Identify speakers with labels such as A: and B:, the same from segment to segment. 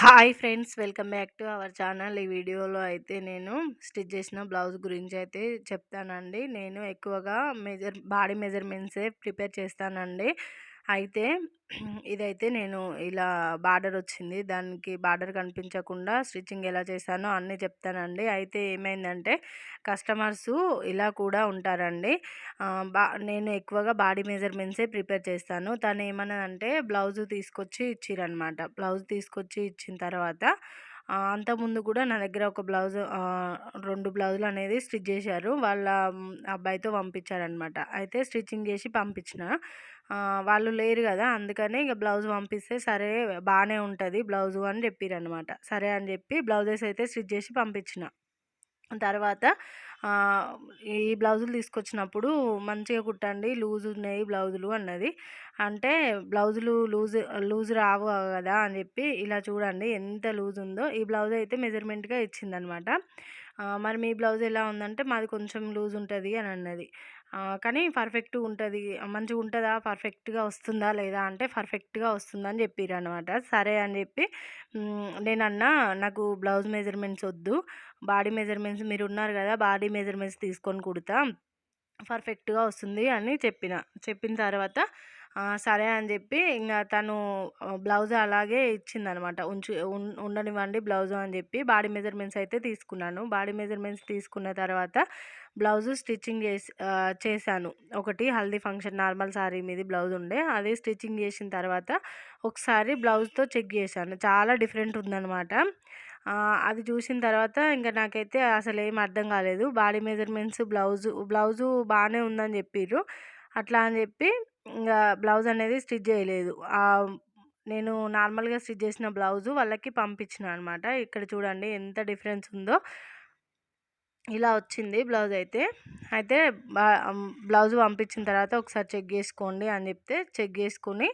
A: Hi friends welcome back to our channel. ఈ వీడియోలో అయితే నేను స్టిచ్ చేసిన బ్లౌజ్ గురించి అయితే చెప్తానండి. నేను ఎక్కువగా మెజర్ బాడీ మెజర్మెంట్సే ప్రిపేర్ చేస్తానండి. అయితే ఇదైతే నేను ఇలా బార్డర్ వచ్చింది. దానికి బార్డర్ కనిపించకుండా స్టిచ్చింగ్ ఎలా చేశానో అన్నీ చెప్తానండి. అయితే ఏమైందంటే కస్టమర్స్ ఇలా కూడా ఉంటారండి. బా నేను ఎక్కువగా బాడీ మెజర్మెంట్సే ప్రిపేర్ చేస్తాను. తను ఏమన్నదంటే బ్లౌజ్ తీసుకొచ్చి ఇచ్చిరనమాట బ్లౌజ్ తీసుకొచ్చి ఇచ్చిన తర్వాత అంతకుముందు కూడా నా దగ్గర ఒక బ్లౌజ్ రెండు బ్లౌజులు అనేది స్టిచ్ చేశారు. వాళ్ళ అబ్బాయితో పంపించారనమాట అయితే స్టిచ్చింగ్ చేసి పంపించిన. వాళ్ళు లేరు కదా అందుకని ఇక బ్లౌజ్ పంపిస్తే సరే బాగానే ఉంటుంది బ్లౌజు అని చెప్పిరనమాట సరే అని చెప్పి బ్లౌజెస్ అయితే స్టిచ్ చేసి పంపించిన. తర్వాత ఈ బ్లౌజులు తీసుకొచ్చినప్పుడు మంచిగా కుట్టండి లూజ్ ఉన్నాయి బ్లౌజులు అన్నది. అంటే బ్లౌజులు లూజ్ లూజ్ రావు కదా అని చెప్పి ఇలా చూడండి ఎంత లూజ్ ఉందో. ఈ బ్లౌజ్ అయితే మెజర్మెంట్గా ఇచ్చిందనమాట. మరి మీ బ్లౌజ్ ఎలా ఉందంటే మాది కొంచెం లూజ్ ఉంటుంది అని అన్నది. కానీ పర్ఫెక్ట్గా ఉంటుంది. మంచిగా ఉంటుందా? పర్ఫెక్ట్గా వస్తుందా? లేదా? అంటే పర్ఫెక్ట్గా వస్తుందని చెప్పారు అనమాట సరే అని చెప్పి నేను అన్నా నాకు బ్లౌజ్ మెజర్మెంట్స్ వద్దు. బాడీ మెజర్మెంట్స్ మీరు ఉన్నారు కదా బాడీ మెజర్మెంట్స్ తీసుకొని కుడతా. పర్ఫెక్ట్గా వస్తుంది అని చెప్పిన. చెప్పిన తర్వాత సరే అని చెప్పి ఇంకా తను బ్లౌజ్ అలాగే ఇచ్చిందనమాట. ఉంచు ఉండనివ్వండి బ్లౌజ్ అని చెప్పి బాడీ మెజర్మెంట్స్ అయితే తీసుకున్నాను. బాడీ మెజర్మెంట్స్ తీసుకున్న తర్వాత బ్లౌజ్ స్టిచ్చింగ్ చేసి చేశాను. ఒకటి హల్దీ ఫంక్షన్ నార్మల్ శారీ మీద బ్లౌజ్ ఉండే. అది స్టిచ్చింగ్ చేసిన తర్వాత ఒకసారి బ్లౌజ్తో చెక్ చేశాను. చాలా డిఫరెంట్ ఉందనమాట. అది చూసిన తర్వాత ఇంకా నాకైతే అసలు ఏం అర్థం కాలేదు. బాడీ మెజర్మెంట్స్ బ్లౌజు బ్లౌజు బాగానే ఉందని చెప్పిర్రు. అట్లా అని చెప్పి ఇంకా బ్లౌజ్ అనేది స్టిచ్ చేయలేదు. నేను నార్మల్గా స్టిచ్ చేసిన బ్లౌజు వాళ్ళకి పంపించిన అనమాట ఇక్కడ చూడండి ఎంత డిఫరెన్స్ ఉందో. ఇలా వచ్చింది బ్లౌజ్ అయితే. అయితే బ్లౌజ్ పంపించిన తర్వాత ఒకసారి చెక్ చేసుకోండి అని చెప్తే చెక్ చేసుకుని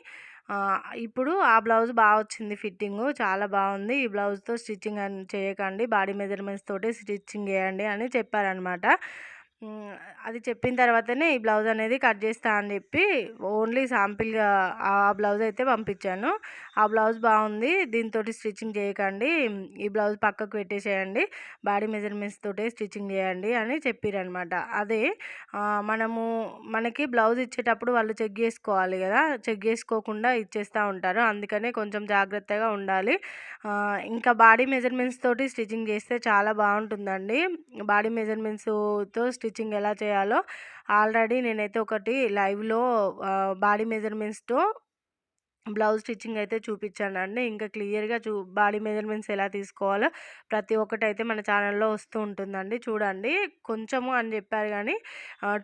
A: ఇప్పుడు ఆ బ్లౌజ్ బాగా వచ్చింది ఫిట్టింగ్. చాలా బాగుంది. ఈ బ్లౌజ్తో స్టిచ్చింగ్ అని చేయకండి. బాడీ మెజర్మెంట్స్ తోటి స్టిచ్చింగ్ చేయండి అని చెప్పారనమాట అది చెప్పిన తర్వాతనే ఈ బ్లౌజ్ అనేది కట్ చేస్తా అని చెప్పి ఓన్లీ శాంపిల్గా ఆ బ్లౌజ్ అయితే పంపించాను. ఆ బ్లౌజ్ బాగుంది. దీంతో స్టిచ్చింగ్ చేయకండి. ఈ బ్లౌజ్ పక్కకు పెట్టేసేయండి. బాడీ మెజర్మెంట్స్ తోటే స్టిచ్చింగ్ చేయండి అని చెప్పారనమాట అదే మనము మనకి బ్లౌజ్ ఇచ్చేటప్పుడు వాళ్ళు చెక్ చేసుకోవాలి కదా. చెక్ చేసుకోకుండా ఇచ్చేస్తూ ఉంటారు. అందుకనే కొంచెం జాగ్రత్తగా ఉండాలి. ఇంకా బాడీ మెజర్మెంట్స్ తోటి స్టిచ్చింగ్ చేస్తే చాలా బాగుంటుందండి. బాడీ మెజర్మెంట్స్తో స్టిచ్చింగ్ ఎలా చేయాలో ఆల్రెడీ నేనైతే ఒకటి లైవ్లో బాడీ మెజర్మెంట్స్తో బ్లౌజ్ స్టిచ్చింగ్ అయితే చూపించానండి. ఇంకా క్లియర్గా చూ బాడీ మెజర్మెంట్స్ ఎలా తీసుకోవాలో ప్రతి ఒక్కటి అయితే మన ఛానల్లో వస్తూ ఉంటుందండి. చూడండి. కొంచెము అని చెప్పారు కానీ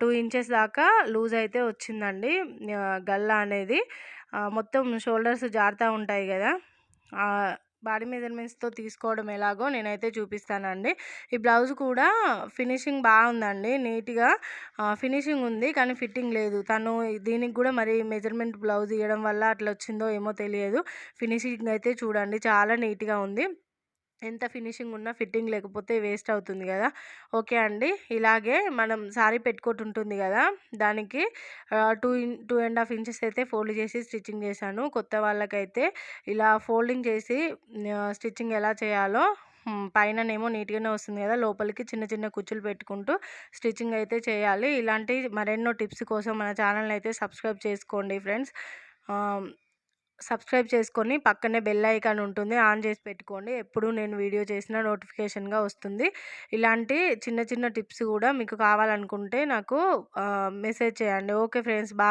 A: టూ ఇంచెస్ దాకా లూజ్ అయితే వచ్చిందండి. గల్లా అనేది. మొత్తం షోల్డర్స్ జారుతూ ఉంటాయి కదా. బాడీ మెజర్మెంట్స్తో తీసుకోవడం ఎలాగో నేనైతే చూపిస్తానండి. ఈ బ్లౌజ్ కూడా ఫినిషింగ్ బాగుందండి. నీట్గా ఫినిషింగ్ ఉంది కానీ ఫిట్టింగ్ లేదు. తను దీనికి కూడా మరి మెజర్మెంట్ బ్లౌజ్ ఇవ్వడం వల్ల అట్లా వచ్చిందో ఏమో తెలియదు. ఫినిషింగ్ అయితే చూడండి. చాలా నీట్గా ఉంది. ఎంత ఫినిషింగ్ ఉన్నా ఫిట్టింగ్ లేకపోతే వేస్ట్ అవుతుంది కదా. ఓకే అండి. ఇలాగే మనం సారీ పెట్టుకోటి ఉంటుంది కదా. దానికి two in two and half inches అయితే ఫోల్డ్ చేసి స్టిచ్చింగ్ చేశాను. కొత్త వాళ్ళకైతే ఇలా ఫోల్డింగ్ చేసి స్టిచ్చింగ్ ఎలా చేయాలో పైననేమో నీట్గానే వస్తుంది కదా. లోపలికి చిన్న చిన్న కుచ్చులు పెట్టుకుంటూ స్టిచ్చింగ్ అయితే చేయాలి. ఇలాంటి మరెన్నో టిప్స్ కోసం మన ఛానల్ అయితే సబ్స్క్రైబ్ చేసుకోండి ఫ్రెండ్స్. సబ్స్క్రైబ్ చేసుకొని పక్కనే బెల్ ఐకాన్ ఉంటుంది ఆన్ చేసి పెట్టుకోండి. ఎప్పుడు నేను వీడియో చేసిన నోటిఫికేషన్గా వస్తుంది. ఇలాంటి చిన్న చిన్న టిప్స్ కూడా మీకు కావాలనుకుంటే నాకు మెసేజ్ చేయండి. Okay friends bye.